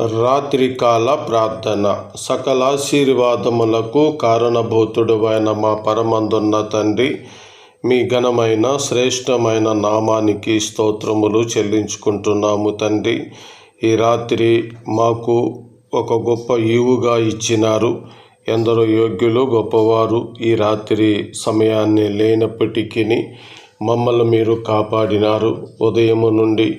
రాత్రికాల ప్రార్థన. సకలాశీర్వాదములకు కారణభూతుడువైన మా పరమందున్న తండ్రి మీ ఘనమైన శ్రేష్టమైన నామానికి స్తోత్రములు చెల్లించుకుంటున్నాము తండ్రి. ఈ రాత్రి మాకు ఒక గొప్ప ఈవుగా ఇచ్చినారు. ఎందరో యోగ్యులు గొప్పవారు ఈ రాత్రి సమయాన్ని లేనప్పటికీ మమ్మల్ని మీరు కాపాడినారు. ఉదయము నుండి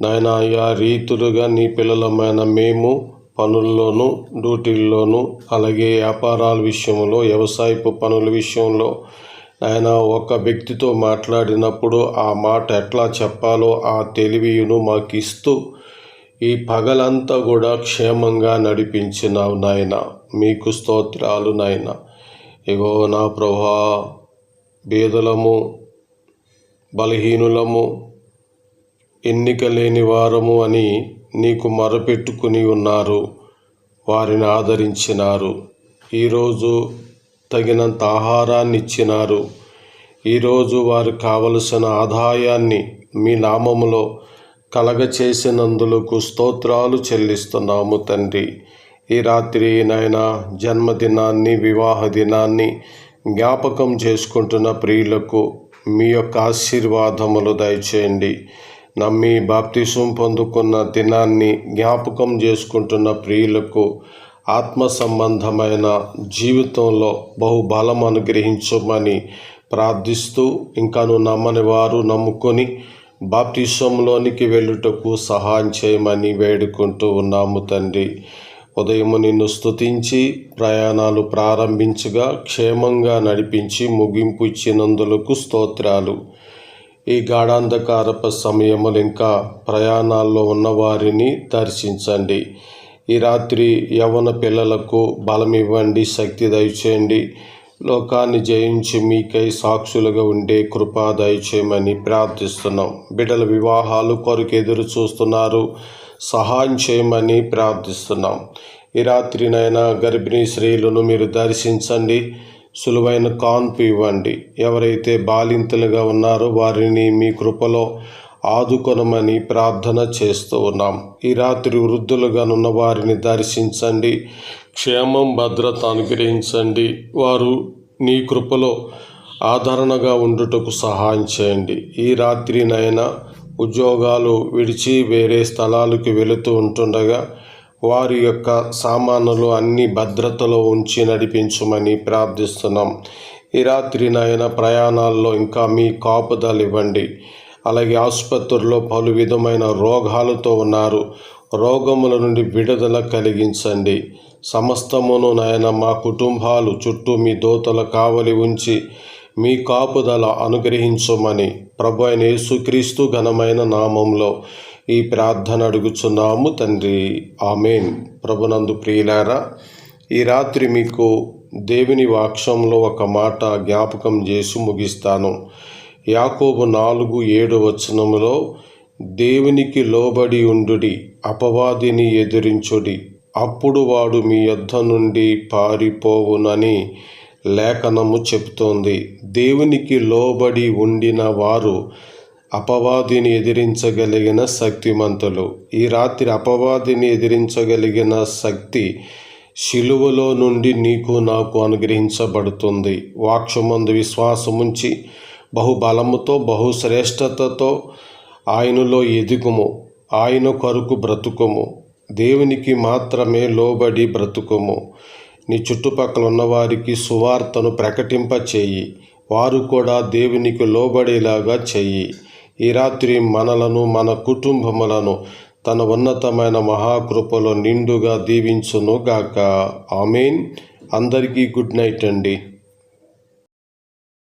నాయన ఆ రీతులుగా నీ పిల్లలమైన మేము పనుల్లోనూ డ్యూటీల్లోనూ అలాగే వ్యాపారాల విషయంలో వ్యవసాయపు పనుల విషయంలో ఆయన ఒక వ్యక్తితో మాట్లాడినప్పుడు ఆ మాట ఎట్లా చెప్పాలో ఆ తెలివియును మాకు ఇస్తూ ఈ పగలంతా కూడా క్షేమంగా నడిపించినావు నాయన. మీకు స్తోత్రాలు నాయన. ఇగో నా ప్రభా బీదలము బలహీనులము ఎన్నిక లేని వారము అని నీకు మొరపెట్టుకుని ఉన్నారు వారిని ఆదరించినారు. ఈరోజు తగినంత ఆహారాన్ని ఇచ్చినారు. ఈరోజు వారికి కావలసిన ఆదాయాన్ని మీ నామములో కలగచేసినందులకు స్తోత్రాలు చెల్లిస్తున్నాము తండ్రి. ఈ రాత్రి నాయన జన్మదినాన్ని వివాహ దినాన్ని జ్ఞాపకం చేసుకుంటున్న ప్రియులకు మీ యొక్క ఆశీర్వాదములు దయచేయండి. నమ్మి బాప్తిసం పొందుకున్న దినాన్ని జ్ఞాపకం చేసుకుంటున్న ప్రియులకు ఆత్మ సంబంధమైన జీవితంలో బహుబలం అనుగ్రహించమని ప్రార్థిస్తూ ఇంకాను నమ్మని వారు నమ్ముకొని బాప్తిసంలోనికి వెళ్ళుటకు సహాయం చేయమని వేడుకుంటూ ఉన్నాము తండ్రి. ఉదయము నిన్ను స్తుతించి ప్రయాణాలు ప్రారంభించగా క్షేమంగా నడిపించి ముగింపు ఇచ్చినందులకు స్తోత్రాలు. ఈ గాఢాంధకారప సమయములు ఇంకా ప్రయాణాల్లో ఉన్నవారిని దర్శించండి. ఈ రాత్రి యవన పిల్లలకు బలం ఇవ్వండి శక్తి దయచేయండి. లోకాన్ని జయించి మీకై సాక్షులుగా ఉండే కృపా దయచేయమని ప్రార్థిస్తున్నాం. బిడ్డల వివాహాలు కొరకు ఎదురు చూస్తున్నారు. సహాయం చేయమని ప్రార్థిస్తున్నాం. ఈ రాత్రినైనా గర్భిణీ స్త్రీలను మీరు దర్శించండి. సులువైన కాన్పు ఇవ్వండి. ఎవరైతే బాలింతలుగా ఉన్నారో వారిని మీ కృపలో ఆదుకొనమని ప్రార్థన చేస్తూ ఉన్నాం. ఈ రాత్రి వృద్ధులుగా ఉన్న వారిని దర్శించండి. క్షేమం భద్రత అనుగ్రహించండి. వారు నీ కృపలో ఆదరణగా ఉండుటకు సహాయం చేయండి. ఈ రాత్రినైనా ఉద్యోగాలు విడిచి వేరే స్థలాలకు వెళుతూ ఉంటుండగా వారి యొక్క సామానులు అన్ని భద్రతలో ఉంచి నడిపించమని ప్రార్థిస్తున్నాం. ఈ రాత్రి నాయన ప్రయాణాల్లో ఇంకా మీ కాపుదలు ఇవ్వండి. అలాగే ఆసుపత్రుల్లో పలు విధమైన రోగాలతో ఉన్నారు. రోగముల నుండి విడుదల కలిగించండి. సమస్తమును నాయన మా కుటుంబాలు చుట్టూ మీ దోతల కావలి ఉంచి మీ కాపుదల అనుగ్రహించమని ప్రభు అయిన యేసుక్రీస్తు ఘనమైన నామంలో ఈ ప్రార్థన అడుగుచున్నాము తండ్రి. ఆమెన్. ప్రభునందు ప్రియులారా ఈ రాత్రి మీకు దేవుని వాక్షంలో ఒక మాట జ్ఞాపకం చేసి ముగిస్తాను. యాకోబు నాలుగు ఏడు వచనములో దేవునికి లోబడి ఉండుడి అపవాదిని ఎదిరించుడి. అప్పుడు వాడు మీ యొద్ద నుండి పారిపోవునని లేఖనము చెబుతోంది దేవునికి లోబడి ఉండిన వారు అపవాదిని ఎదిరించగలిగిన శక్తిమంతులు. ఈ రాత్రి అపవాదిని ఎదిరించగలిగిన శక్తి శిలువలో నుండి నీకు నాకు అనుగ్రహించబడుతుంది. వాక్షమందు విశ్వాసముంచి బహుబలముతో బహుశ్రేష్టతతో ఆయనలో ఎదుగుము. ఆయన కొరకు బ్రతుకుము. దేవునికి మాత్రమే లోబడి బ్రతుకుము. నీ చుట్టుపక్కల ఉన్నవారికి సువార్తను ప్రకటింపచేయి. వారు కూడా దేవునికి లోబడేలాగా చెయ్యి ఈ రాత్రి మనలను మన కుటుంబములను తన ఉన్నతమైన మహాకృపలో నిండుగా దీవించును గాక ఆమెన్. అందరికీ గుడ్ నైట్ అండి.